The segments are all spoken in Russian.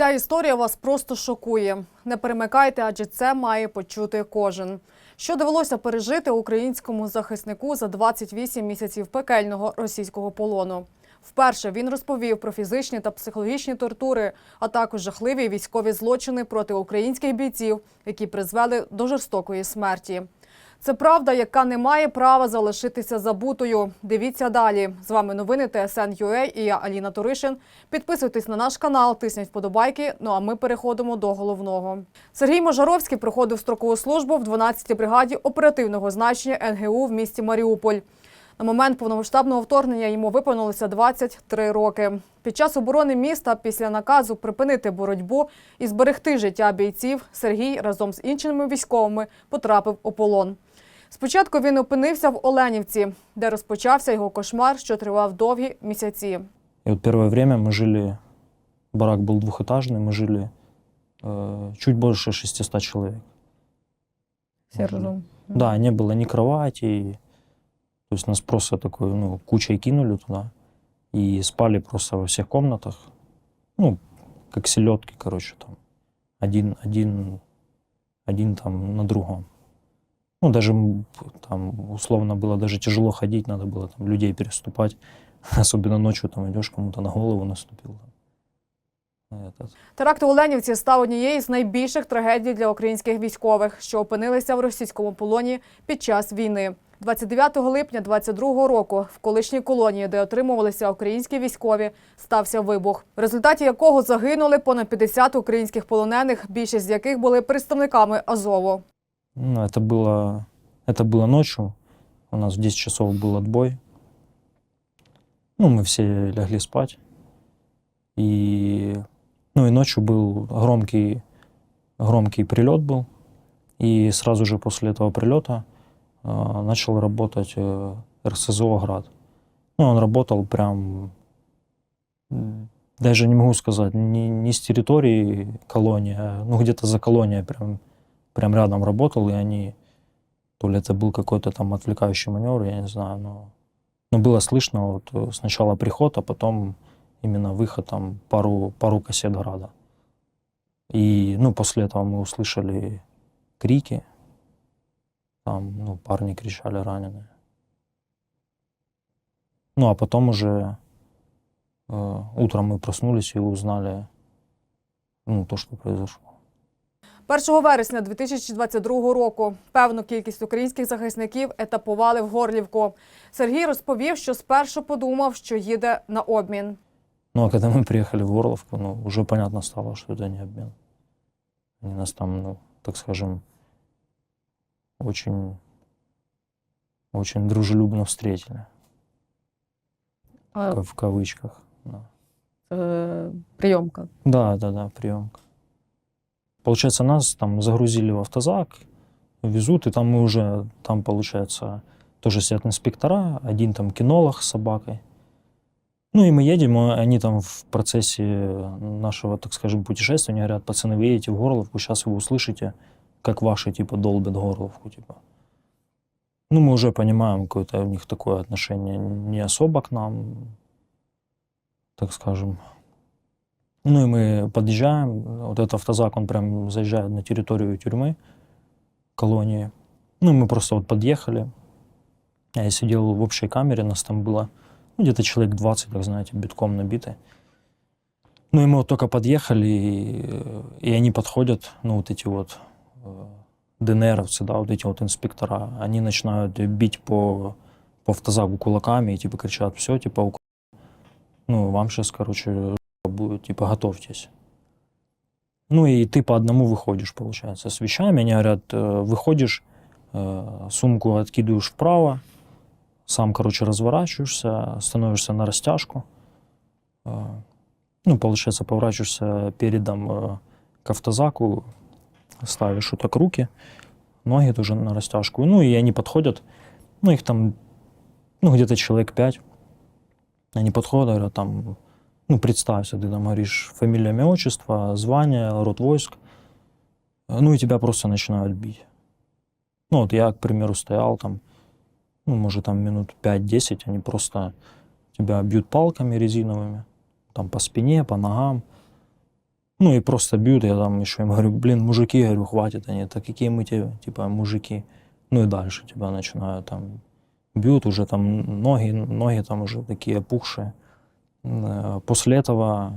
Ця історія вас просто шокує. Не перемикайте, адже це має почути кожен. Що довелося пережити українському захиснику за 28 місяців пекельного російського полону. Вперше він розповів про фізичні та психологічні тортури, а також жахливі військові злочини проти українських бійців, які призвели до жорстокої смерті. Це правда, яка не має права залишитися забутою. Дивіться далі. З вами новини ТСН.UA і я Аліна Туришин. Підписуйтесь на наш канал, тисніть вподобайки. Ну а ми переходимо до головного. Сергій Можаровський проходив строкову службу в 12-й бригаді оперативного значення НГУ в місті Маріуполь. На момент повномасштабного вторгнення йому виповнилося 23 роки. Під час оборони міста після наказу припинити боротьбу і зберегти життя бійців Сергій разом з іншими військовими потрапив у полон. Спочатку він опинився в Оленівці, де розпочався його кошмар, що тривав довгі місяці. И вот первое время мы жили, барак был двухэтажный, мы жили э, чуть больше 600 человек. Всі разом. Да, не было ни кровати, то есть нас просто такой, ну, кучей кинули туда и спали просто во всех комнатах, ну, как селедки, короче, там, один, один, один там на другом. Ну, даже м, там условно было даже тяжело ходить, надо было там людей переступать, особенно ночью там идешь, кому-то на голову наступил. там. Этот. Теракт у Оленівці став однією з найбільших трагедій для українських військових, що опинилися в російському полоні під час війни. 29 липня 22 року в колишній колонії, де отримувалися українські військові, стався вибух, в результаті якого загинули понад 50 українських полонених, більшість з яких були представниками Азову. Ну, это было, это было ночью. У нас в 10 часов был отбой. Ну, мы все легли спать. И, ну, и ночью был громкий, громкий прилет был. И сразу же после этого прилета э, начал работать э, РСЗО «Град». Ну, он работал прям, даже не могу сказать, не, не с территории колонии, а ну, где-то за колонией прям прям рядом работал, и они, то ли это был какой-то там отвлекающий маневр, я не знаю, но, но было слышно вот э, сначала приход, а потом именно выход там пару, пару кассет града. И, ну, после этого мы услышали крики, там, ну, парни кричали раненые. Ну, а потом уже э, утром мы проснулись и узнали, ну, то, что произошло. 1 вересня 2022 року певну кількість українських захисників етапували в Горлівку. Сергій розповів, що спершу подумав, що їде на обмін. Ну, а когда мы приехали в Горловку, ну, уже понятно стало, что это не обмен. Они нас там, ну, так скажем, очень, очень дружелюбно встретили, А, в кавычках. Да. е, прийомка. Да, да, да, приемка. Получается, нас там загрузили в автозак, везут, и там мы уже, там, получается, тоже сидят инспектора, один там кинолог с собакой. Ну и мы едем, а они там в процессе нашего, так скажем, путешествия, они говорят, пацаны, вы едете в Горловку, сейчас вы услышите, как ваши, типа, долбят Горловку, типа. Ну, мы уже понимаем, какое-то у них такое отношение не особо к нам, так скажем. Ну и мы подъезжаем, вот этот автозак, он прям заезжает на территорию тюрьмы, колонии. Ну, мы просто вот подъехали. Я сидел в общей камере, нас там было ну, где-то человек 20, так знаете, битком набиты. Ну и мы вот только подъехали, и, и они подходят, ну вот эти вот э, ДНРовцы, да, вот эти вот инспектора, они начинают бить по, по автозаку кулаками и типа кричат, все, типа, ну, вам сейчас, короче, будет, типа, готовьтесь. Ну и ты по одному выходишь, получается, с вещами. Они говорят, э, выходишь, э, сумку откидываешь вправо, сам, короче, разворачиваешься, становишься на растяжку. Э, Ну, получается, поворачиваешься передом к автозаку, ставишь вот так руки, ноги тоже на растяжку. Ну и они подходят, ну их там, ну где-то человек пять. Они подходят, говорят, там, ну, представься, ты там говоришь фамилия, имя, отчество, звание, род войск. Ну, и тебя просто начинают бить. Ну, вот я, к примеру, стоял там, ну, может, там минут 5-10, они просто тебя бьют палками резиновыми, там по спине, по ногам. Ну и просто бьют, я там еще им говорю, блин, мужики, я говорю, хватит, они, так какие мы тебе, типа, мужики. Ну и дальше тебя начинают там бьют, уже там ноги, ноги там уже такие опухшие. Э, После этого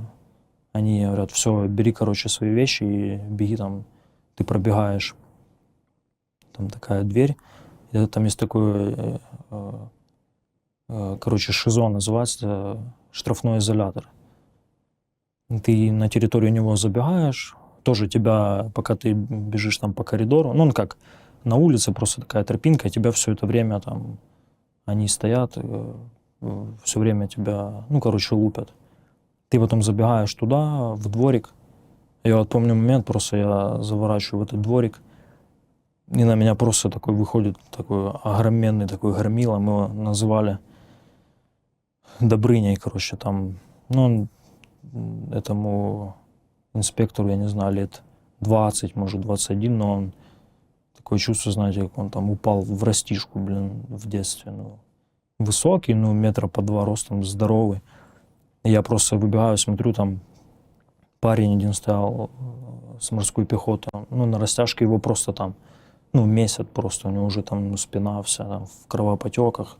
они говорят, все, бери, короче, свои вещи и беги там, ты пробегаешь. Там такая дверь, и там есть такой, э, э, короче, ШИЗО называется, штрафной изолятор. Ты на территорию него забегаешь, тоже тебя, пока ты бежишь там по коридору, ну, он как на улице, просто такая тропинка, тебя все это время там, они стоят, все время тебя, ну, короче, лупят. Ты потом забегаешь туда, в дворик. Я вот помню момент, просто я заворачиваю в этот дворик, и на меня просто такой выходит такой огроменный такой громила, мы его называли Добрыней, короче, там, ну, этому инспектору, я не знаю, лет 20, может, 21, но он такое чувство, знаете, как он там упал в растишку, блин, в детстве. Ну, высокий, ну, метра по два ростом, здоровый. Я просто выбегаю, смотрю, там парень один стоял э, с морской пехоты. Ну, на растяжке его просто там, ну, месяц просто, у него уже там спина вся там, в кровопотеках.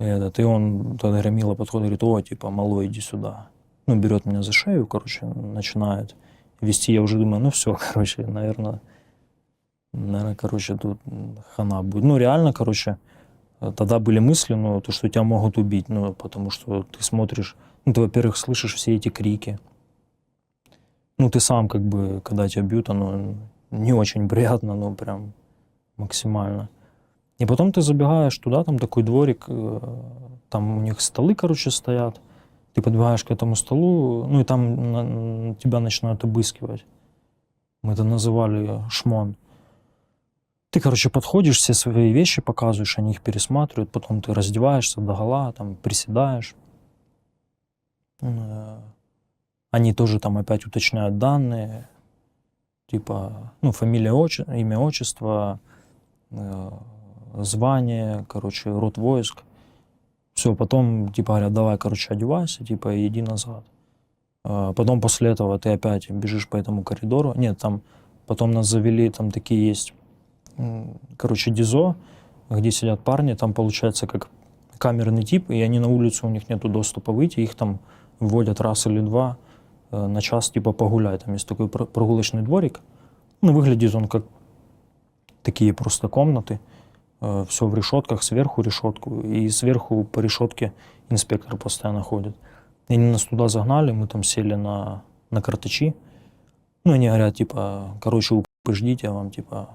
И, этот, и он, тогда Громила подходит, говорит, о, типа, малой, иди сюда. Ну, берет меня за шею, короче, начинает вести. Я уже думаю, ну, все, короче, наверное, наверное, короче, тут хана будет. Ну, реально, короче, тогда были мысли, ну, то, что тебя могут убить, ну, потому что ты смотришь, ну, ты, во-первых, слышишь все эти крики. Ну, ты сам, как бы, когда тебя бьют, оно не очень приятно, ну, прям максимально. И потом ты забегаешь туда, там такой дворик, э, там у них столы, короче, стоят. Ты подбегаешь к этому столу, ну, и там на- тебя начинают обыскивать. Мы это называли шмон. Ты, короче, подходишь, все свои вещи показываешь, они их пересматривают, потом ты раздеваешься догола, там, приседаешь. Э, Они тоже там опять уточняют данные, типа, ну, фамилия, отче- имя, отчество, э, звание, короче, род войск. Все, потом, типа, говорят, давай, короче, одевайся, типа, и иди назад. А Потом после этого ты опять бежишь по этому коридору. Нет, там потом нас завели, там такие есть, короче, ДИЗО, где сидят парни, там получается как камерный тип, и они на улицу, у них нету доступа выйти, их там вводят раз или два э, на час, типа, погуляй. Там есть такой про- прогулочный дворик. Ну, выглядит он как такие просто комнаты, все в решетках, сверху решетку, и сверху по решетке инспектор постоянно ходит. И они нас туда загнали, мы там сели на, на карточи. Ну, они говорят, типа, короче, ждите, вам, типа,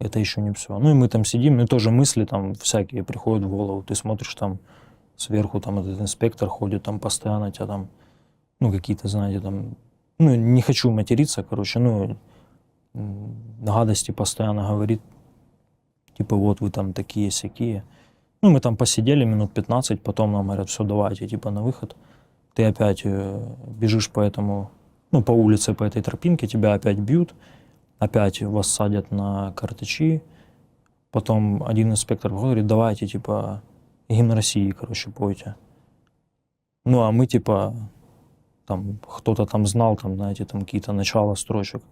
это еще не все. Ну, и мы там сидим, и тоже мысли там всякие приходят в голову. Ты смотришь там сверху, там этот инспектор ходит, там постоянно тебя там, ну, какие-то, знаете, там, ну, не хочу материться, короче, ну, гадости постоянно говорит, типа, вот вы там такие сякие. Ну, мы там посидели минут 15, потом нам говорят, все, давайте, типа, на выход. Ты опять э, бежишь по этому, ну, по улице, по этой тропинке, тебя опять бьют, опять вас садят на карточи. Потом один инспектор говорит, давайте, типа, гимн России, короче, пойте. Ну, а мы, типа, там, кто-то там знал, там, знаете, там какие-то начала строчек,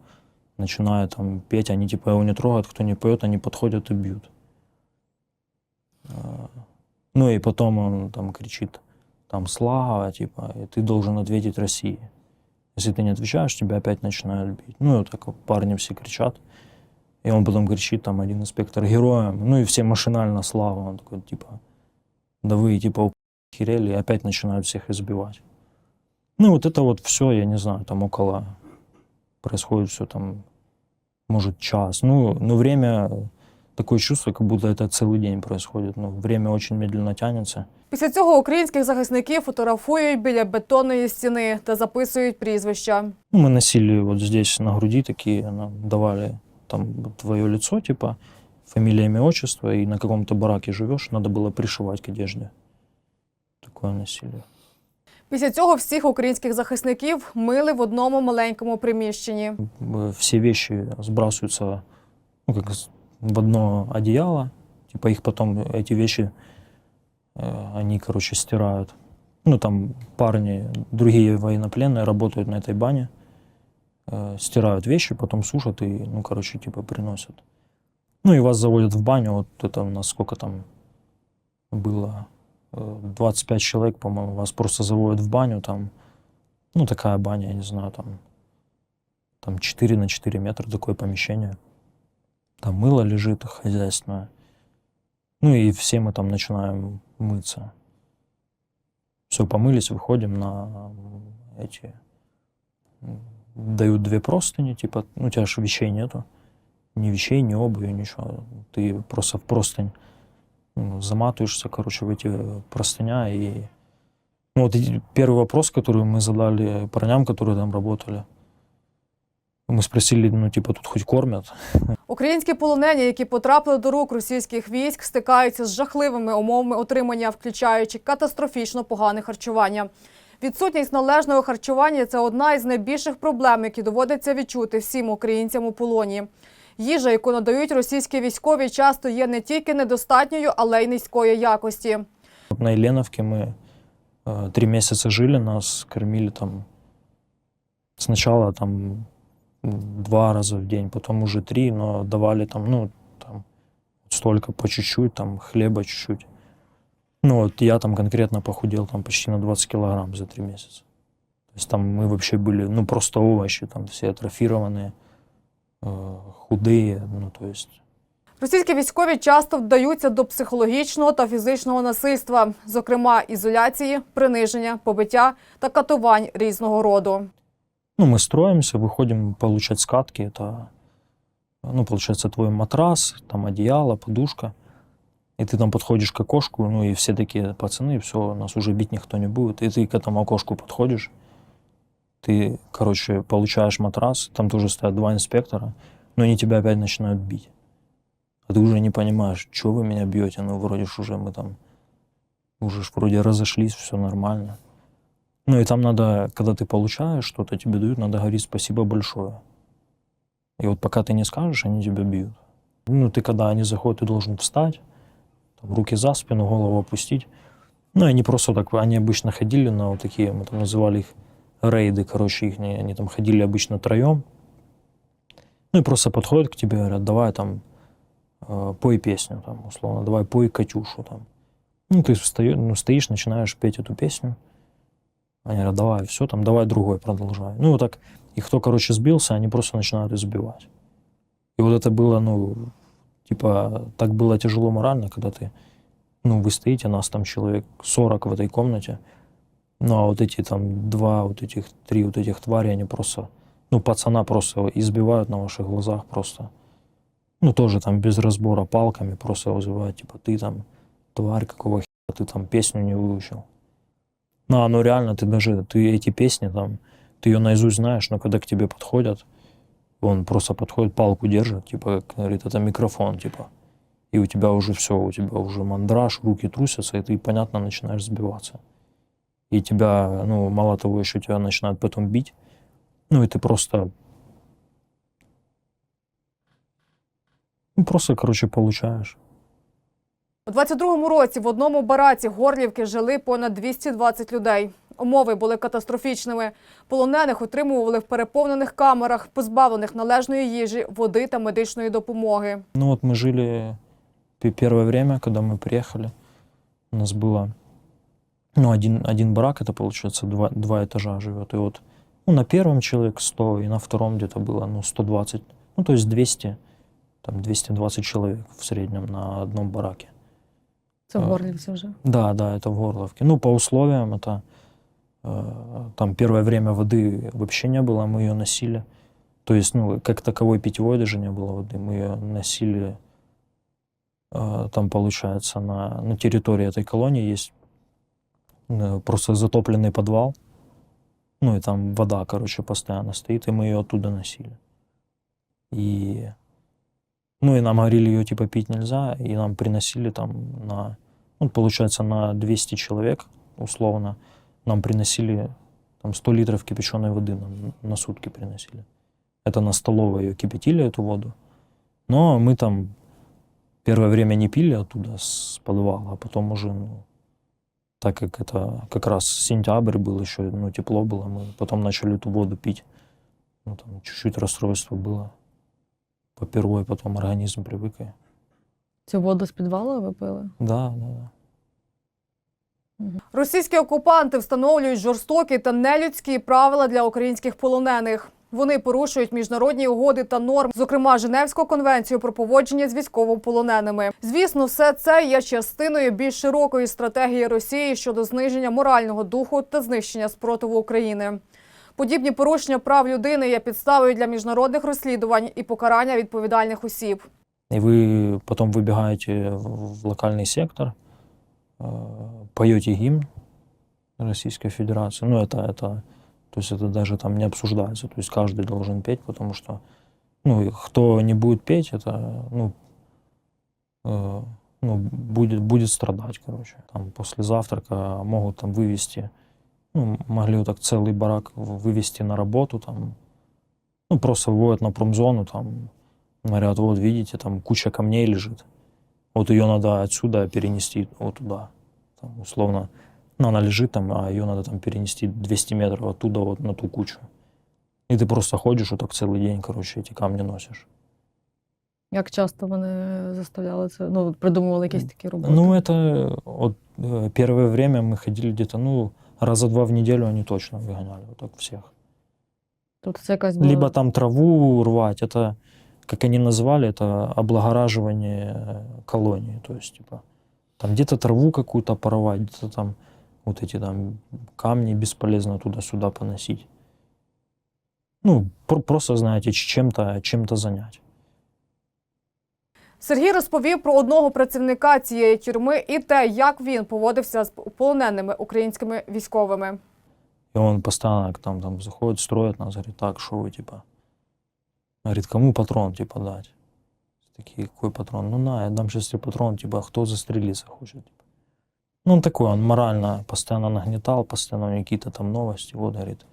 начинают там петь, они, типа, его не трогают, кто не поет, они подходят и бьют. А, Ну, и потом он там кричит, там, слава, типа, и ты должен ответить России. Если ты не отвечаешь, тебя опять начинают бить. Ну, и вот так парни все кричат. И он потом кричит, там, один инспектор, героям. Ну, и все машинально слава. Он такой, типа, да вы, типа, херели, и опять начинают всех избивать. Ну, вот это вот все, я не знаю, там около происходит все там, может, час. Ну, но время, такое чувство, как будто это целый день происходит. Ну, время очень медленно тянется. Після цього українських захисників фотографують біля бетонної стіни та записують прізвища. Ну, мы носили вот здесь на груди такие, нам давали там твое лицо, типа, фамилия, имя, отчество, и на каком-то бараке живешь, надо было пришивать к одежде. Такое носили. Після цього всіх українських захисників мили в одному маленькому приміщенні. Э, Все вещи сбрасываются, ну, как с- в одно одеяло, типа их потом, эти вещи, э, они, короче, стирают. Ну, там парни, другие военнопленные работают на этой бане, э, стирают вещи, потом сушат и, ну, короче, типа приносят. Ну, и вас заводят в баню, вот это у нас сколько там было, э, 25 человек, по-моему, вас просто заводят в баню, там, ну, такая баня, я не знаю, там, там 4 на 4 метра такое помещение. Там мыло лежит хозяйственное. Ну и все мы там начинаем мыться. Все, помылись, выходим на эти... Дают две простыни, типа, ну, у тебя же вещей нету. Ни вещей, ни обуви, ничего. Ты просто в простынь ну, заматываешься, короче, в эти простыня. И... Ну, вот первый вопрос, который мы задали парням, которые там работали. Мы спросили, ну, типа, тут хоть кормят? Українські полонені, які потрапили до рук російських військ, стикаються з жахливими умовами отримання, включаючи катастрофічно погане харчування. Відсутність належного харчування це одна із найбільших проблем, які доводиться відчути всім українцям у полоні. Їжа, яку надають російські військові, часто є не тільки недостатньою, але й низької якості. Вот на Еленовке мы э, три месяца жили, нас кормили там сначала там м, два раза в день, потом уже три, но давали там, ну, там столько по чуть-чуть, там хлеба чуть-чуть. Ну, вот я там конкретно похудел там почти на 20 килограмм за три месяца. То есть там мы вообще были, ну, просто овощи, там все атрофированные, э, худые, ну, то есть Російські військові часто вдаються до психологічного та фізичного насильства, зокрема ізоляції, приниження, побиття та катувань різного роду. Ну, мы строимся, выходим получать скатки. Это, ну, получается, твой матрас, там одеяло, подушка. И ты там подходишь к окошку, ну, и все такие, пацаны, все, нас уже бить никто не будет. И ты к этому окошку подходишь, ты, короче, получаешь матрас, там тоже стоят два инспектора, но они тебя опять начинают бить. А ты уже не понимаешь, что вы меня бьете, ну, вроде ж уже мы там, уже ж вроде разошлись, все нормально. Ну и там надо, когда ты получаешь что-то, тебе дают, надо говорить спасибо большое. И вот пока ты не скажешь, они тебя бьют. Ну, ты когда они заходят, ты должен встать, там, руки за спину, голову опустить. Ну, они просто так, они обычно ходили на вот такие, мы там называли их рейды, короче, их, они там ходили обычно троем. Ну и просто подходят к тебе, говорят, давай там э, пой песню, там, условно, давай пой Катюшу там. Ну, ты встаешь, ну, стоишь, начинаешь петь эту песню. Они говорят, давай, все, там, давай другой продолжай. Ну, вот так, и кто, короче, сбился, они просто начинают избивать. И вот это было, ну, типа, так было тяжело морально, когда ты, ну, вы стоите, нас там человек 40 в этой комнате, ну, а вот эти там два, вот этих, три вот этих твари, они просто, ну, пацана просто избивают на ваших глазах просто. Ну, тоже там без разбора палками просто вызывают, типа, ты там, тварь, какого хера ты там песню не выучил. Ну, а ну реально, ты даже, ты эти песни там, ты ее наизусть знаешь, но когда к тебе подходят, он просто подходит, палку держит, типа, говорит, это микрофон, типа. И у тебя уже все, у тебя уже мандраж, руки трусятся, и ты, понятно, начинаешь сбиваться. И тебя, ну, мало того, еще тебя начинают потом бить, ну, и ты просто... Ну, просто, короче, получаешь. У 22-му році в одному бараці Горлівки жили понад 220 людей. Умови були катастрофічними. Полонених утримували в переповнених камерах, позбавлених належної їжі, води та медичної допомоги. Ну вот мы жили пе- первое время, когда мы приехали, у нас было, ну, один, один барак, это получается два, два этажа живет. И вот ну, на первом человек 100, и на втором где-то было, ну, 120, ну, то есть 200, там 220 человек в среднем на одном бараке. Це в Горлівці вже. Да, да, это в Горловке. Ну, по условиям это там первое время воды вообще не было, мы ее носили. То есть, ну, как таковой питьевой даже не было воды, мы ее носили. там, получается, на, на территории этой колонии есть просто затопленный подвал. Ну, и там вода, короче, постоянно стоит, и мы ее оттуда носили. И ну и нам говорили, ее типа пить нельзя, и нам приносили там на, ну, получается, на 200 человек, условно, нам приносили там 100 литров кипяченой воды нам на сутки приносили. Это на столовой ее кипятили, эту воду. Но мы там первое время не пили оттуда с подвала, а потом уже, ну, Так как это как раз сентябрь был еще, ну, тепло было, мы потом начали эту воду пить. Ну, там чуть-чуть расстройство было. Попервой потом организм привык. Цю воду з підвалу ви пили? Да, да, да. Російські окупанти встановлюють жорстокі та нелюдські правила для українських полонених. Вони порушують міжнародні угоди та норм, зокрема Женевську конвенцію про поводження з військовополоненими. Звісно, все це є частиною більш широкої стратегії Росії щодо зниження морального духу та знищення спротиву України. Подібні порушення прав людини є підставою для міжнародних розслідувань і покарання відповідальних осіб. И вы потом выбегаете в в локальный сектор, э, поете гимн Российской Федерации. Ну, это, это, то есть это даже там не обсуждается. То есть каждый должен петь, потому что, ну, и кто не будет петь, это, ну, э, ну будет, будет страдать, короче. Там после завтрака могут там вывести, ну, могли вот так целый барак вывести на работу, там, ну, просто выводят на промзону, там, Говорят, вот видите, там куча камней лежит. Вот ее надо отсюда перенести вот туда. Там, условно, ну, она лежит там, а ее надо там перенести 200 метров оттуда вот на ту кучу. И ты просто ходишь вот так целый день, короче, эти камни носишь. Як часто вони заставляли це? Ну, придумували якісь такі роботи? Ну, это вот э, первое время мы ходили где-то, ну, раза два в неделю они точно выгоняли, вот так всех. Це якась була... Либо там траву рвать, это, как они назвали, это облагораживание э, колонии. То есть, типа, там где-то траву какую-то порвать, где-то там вот эти там камни бесполезно туда-сюда поносить. Ну, про- просто, знаете, чем-то чем занять. Сергій розповів про одного працівника цієї тюрми і те, як він поводився з полоненими українськими військовими. И он постоянно к там, там заходит, строит нас, говорит, так, что вы, типа, говорит, кому патрон, типа, дать? Такие, какой патрон? Ну, на, я дам сейчас тебе патрон, типа, кто застрелиться хочет? Типа. Ну, он такой, он морально постоянно нагнетал, постоянно у него какие-то там новости. Вот, говорит,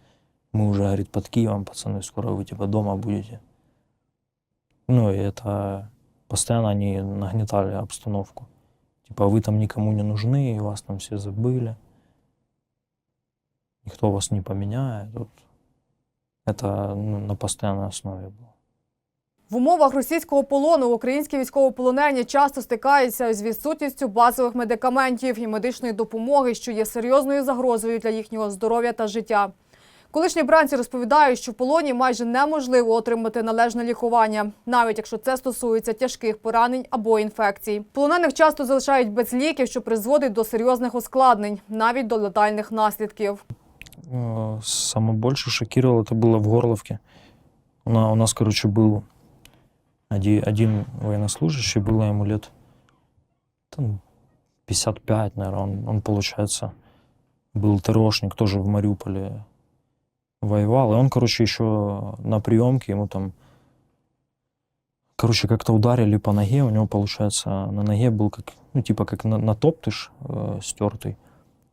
мы уже, говорит, под Киевом, пацаны, скоро вы, типа, дома будете. Ну, и это постоянно они нагнетали обстановку. Типа, вы там никому не нужны, и вас там все забыли никто вас не поменяет. Вот. Это ну, на постоянной основе было. В умовах російського полону українські військовополонені часто стикаються з відсутністю базових медикаментів і медичної допомоги, що є серйозною загрозою для їхнього здоров'я та життя. Колишні бранці розповідають, що в полоні майже неможливо отримати належне лікування, навіть якщо це стосується тяжких поранень або інфекцій. Полонених часто залишають без ліків, що призводить до серйозних ускладнень, навіть до летальних наслідків. Э, Самое больше шокировало это было в Горловке. У на- у нас, короче, был один, один военнослужащий, было ему лет там, 55, наверное. Он, он, получается, был ТРОшник, тоже в Мариуполе Воевал. И он, короче, еще на приемке ему там, короче, как-то ударили по ноге. У него, получается, на ноге был как, ну, типа как на, натоптыш э, стертый.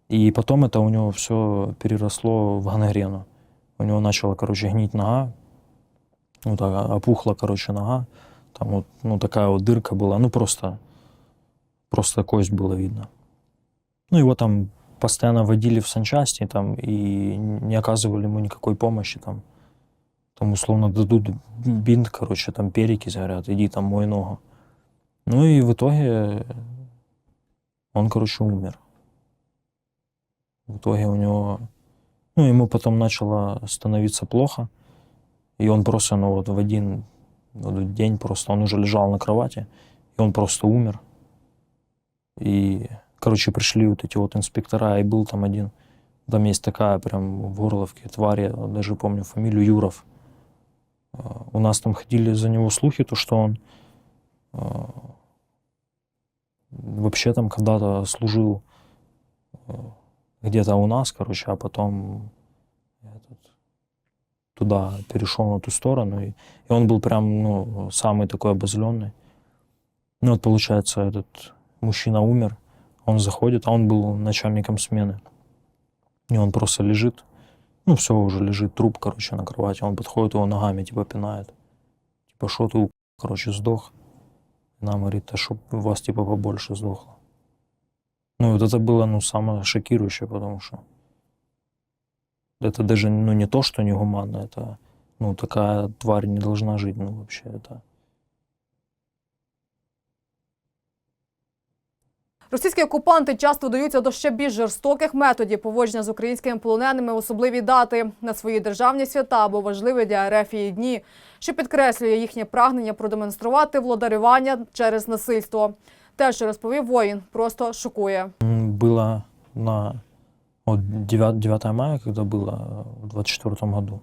И потом это у него все переросло в гангрену. У него начала, короче, гнить нога. Ну, так, опухла, короче, нога. Там вот, ну, такая вот дырка была. Ну, просто, просто кость было видно. Ну, его там постоянно водили в санчасти там, и не оказывали ему никакой помощи. Там, там условно дадут бинт, короче, там перекись, говорят, иди там мой ногу. Ну и в итоге он, короче, умер. В итоге у него, ну, ему потом начало становиться плохо, и он просто, ну, вот в один вот день просто, он уже лежал на кровати, и он просто умер. И, короче, пришли вот эти вот инспектора, и был там один, там есть такая прям в Горловке тварь, я даже помню фамилию Юров. Э, У нас там ходили за него слухи, то, что он э, вообще там когда-то служил э, где-то у нас, короче, а потом этот, туда перешел на ту сторону, и, и он был прям, ну, самый такой обозленный. Ну, вот, получается, этот мужчина умер, он заходит, а он был начальником смены. И он просто лежит, ну, все, уже лежит труп, короче, на кровати. Он подходит, его ногами, типа, пинает. Типа, что ты, короче, сдох. Нам говорит, а чтоб вас, типа, побольше сдохло. Ну, вот это было, ну, самое шокирующее, потому что это даже, ну, не то, что негуманно, это, ну, такая тварь не должна жить, ну, вообще, это... Російські окупанти часто вдаються до ще більш жорстоких методів поводження з українськими полоненими в особливі дати на свої державні свята або важливі для Ерефії дні, що підкреслює їхнє прагнення продемонструвати владарювання через насильство. Те, що розповів воїн, просто шокує. М, Было на вот 9, 9 мая, когда было э, в 24 году.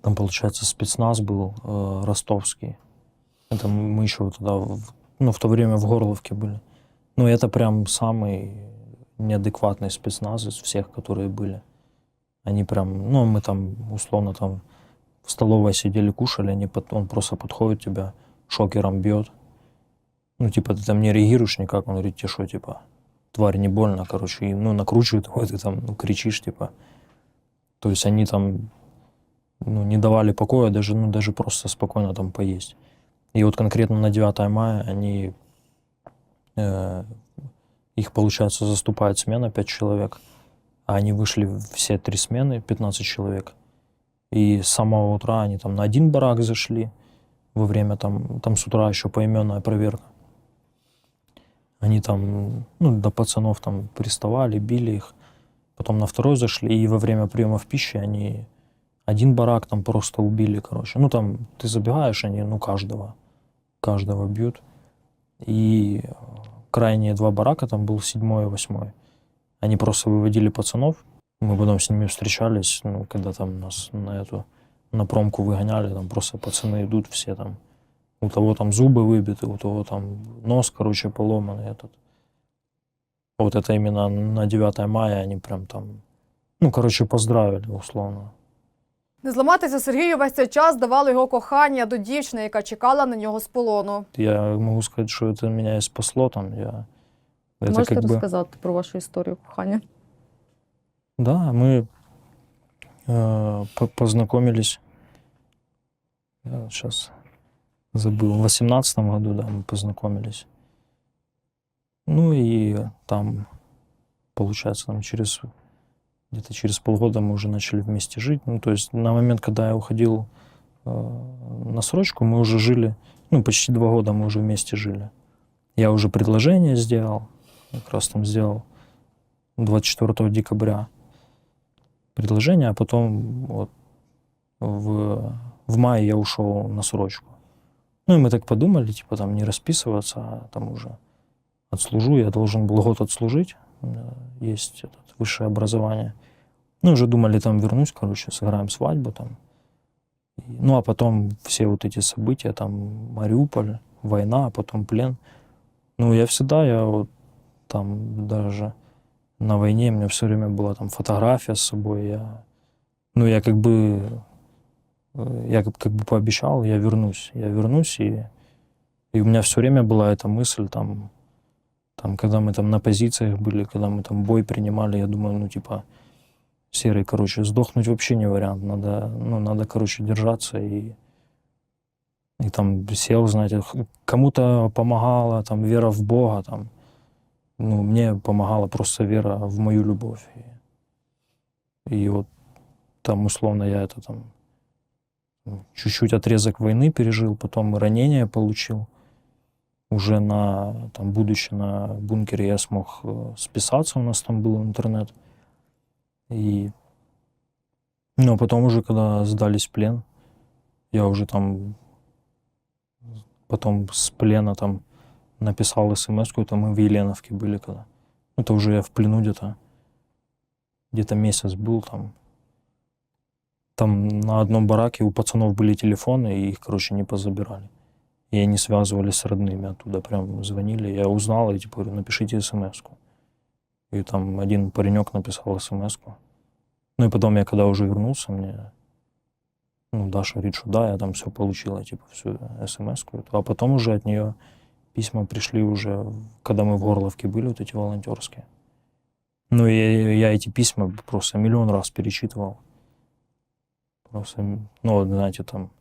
Там, получается, спецназ был э, ростовский. Это м- мы еще вот тогда, в- ну, в то время в Горловке были. Ну, это прям самый неадекватный спецназ из всех, которые были. Они прям, ну, мы там, условно, там в столовой сидели, кушали, они под- он просто подходит тебя, шокером бьет. Ну, типа, ты там не реагируешь никак, он говорит, тебе что, типа, тварь не больно, короче, и, ну, накручивает его, ты там, ну, кричишь, типа. То есть они там, ну, не давали покоя даже, ну, даже просто спокойно там поесть. И вот конкретно на 9 мая они, э, их, получается, заступает смена 5 человек, а они вышли все три смены, 15 человек. И с самого утра они там на один барак зашли, во время там, там с утра еще поименная проверка. Они там, ну, до пацанов там приставали, били их. Потом на второй зашли, и во время приемов пищи они один барак там просто убили, короче. Ну, там ты забегаешь, они, ну, каждого, каждого бьют. И э, крайние два барака, там был седьмой и восьмой. Они просто выводили пацанов. Мы потом с ними встречались, ну, когда там нас на эту, на промку выгоняли, там просто пацаны идут все там у того там зубы выбиты, у того там нос, короче, поломанный этот. Вот это именно на 9 мая они прям там, ну, короче, поздравили, условно. Не зламатися Сергію весь цей час давало його кохання до дівчини, яка чекала на нього з полону. Я могу сказать, что это меня и спасло там. Я, это Можете как бы, розказати про вашу історію кохання? да, мы э, по- познакомились, я сейчас забыл, в восемнадцатом году, да, мы познакомились. Ну и там, получается, там через где-то через полгода мы уже начали вместе жить. Ну, то есть на момент, когда я уходил э, на срочку, мы уже жили, ну, почти два года мы уже вместе жили. Я уже предложение сделал, как раз там сделал 24 декабря предложение, а потом вот в, в мае я ушел на срочку. Ну и мы так подумали, типа там не расписываться, а там уже отслужу. Я должен был год отслужить. Меня есть этот, высшее образование. Ну, уже думали, там вернусь, короче, сыграем свадьбу там. Ну, а потом все вот эти события, там Мариуполь, война, а потом плен. Ну, я всегда, я вот там даже на войне у меня все время была там фотография с собой. Я, ну, я как бы, э, я как, как бы пообещал, я вернусь. Я вернусь, и, и у меня все время была эта мысль там, там, когда мы там на позициях были, когда мы там бой принимали, я думаю, ну, типа, серый, короче, сдохнуть вообще не вариант. Надо, ну, надо, короче, держаться и, и там сел, знаете, кому-то помогала там вера в Бога, там, ну, мне помогала просто вера в мою любовь. И, и вот там, условно, я это там ну, чуть-чуть отрезок войны пережил, потом ранение получил. Уже на, там, будучи на бункере, я смог э, списаться, у нас там был интернет. И, ну, а потом уже, когда сдались в плен, я уже там потом с плена там написал смс это мы в Еленовке были когда. Это уже я в плену где-то, где-то месяц был там. Там на одном бараке у пацанов были телефоны, и их, короче, не позабирали. И они связывались с родными оттуда, прям звонили. Я узнал, и типа говорю, напишите смс -ку. И там один паренек написал смс -ку. Ну и потом я когда уже вернулся, мне ну, Даша говорит, что да, я там все получила, типа, всю смс -ку. А потом уже от нее письма пришли уже, когда мы в Горловке были, вот эти волонтерские. Ну, я, я эти письма просто миллион раз перечитывал. Просто, ну, знаете, там,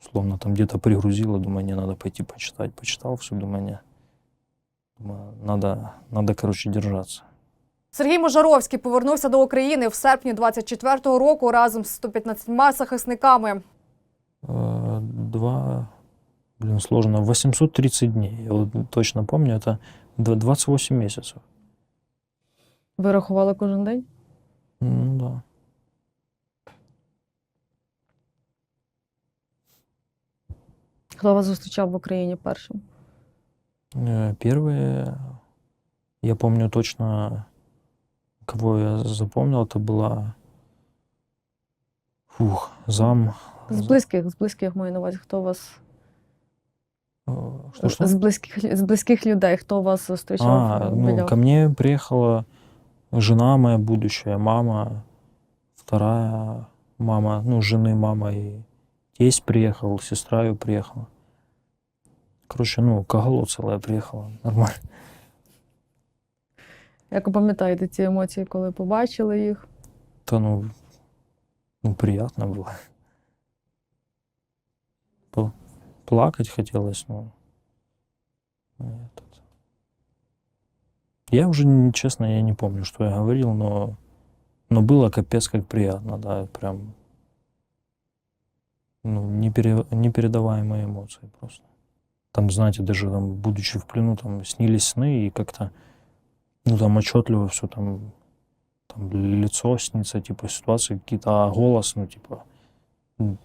условно, там где-то пригрузило, думаю, не надо пойти почитать. Почитал все, думаю, не. Думаю, надо, надо, короче, держаться. Сергій Можаровський повернувся до України в серпні 24-го року разом з 115 захисниками. Э, Два, блин, сложно, 830 дней. Я вот точно помню, это д- 28 месяцев. Ви рахували кожен день? Ну да. Хто вас зустрічав в Україні першим? Э, Первые, я помню точно, кого я запомнил, это была фух, зам. З близьких, з близьких маю на увазі, хто вас Э, Что, что? з близьких з близьких людей, хто вас зустрічав А, е, ну, біля ко мне приехала жена моя будущая, мама, вторая мама, ну, жены мама и тесть приехал, сестра ее приехала. Короче, ну, Кагалу целая приехала, нормально. Як ви пам'ятаєте ці емоції, коли побачили їх? Да, ну, ну, приятно было. Пл- Плакать хотелось, но этот. Я уже, не- честно, я не помню, что я говорил, но, но было капец как приятно, да, прям ну, непере- непередаваемые эмоции просто. Там, знаете, даже там, будучи в плену, там снились сны, и как-то, ну, там отчетливо все там там лицо снится, типа ситуации какие-то, а голос, ну, типа, м,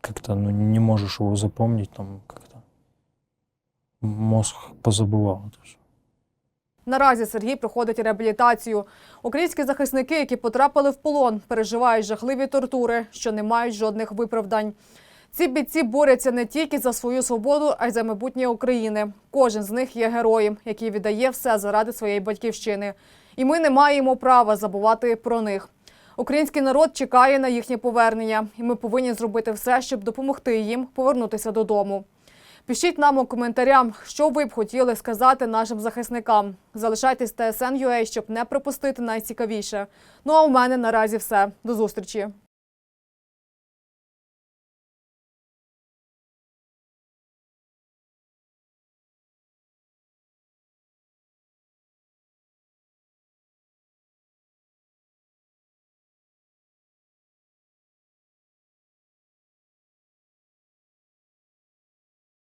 как-то, ну, не можешь его запомнить, там, как-то мозг позабывал это все. Наразі Сергій проходить реабілітацію. Українські захисники, які потрапили в полон, переживають жахливі тортури, що не мають жодних виправдань. Ці бійці борються не тільки за свою свободу, а й за майбутнє України. Кожен з них є героєм, який віддає все заради своєї батьківщини. І ми не маємо права забувати про них. Український народ чекає на їхнє повернення, і ми повинні зробити все, щоб допомогти їм повернутися додому. Пишіть нам у коментарях, що ви б хотіли сказати нашим захисникам. Залишайтесь TSN.ua, щоб не пропустити найцікавіше. Ну а у мене наразі все. До зустрічі.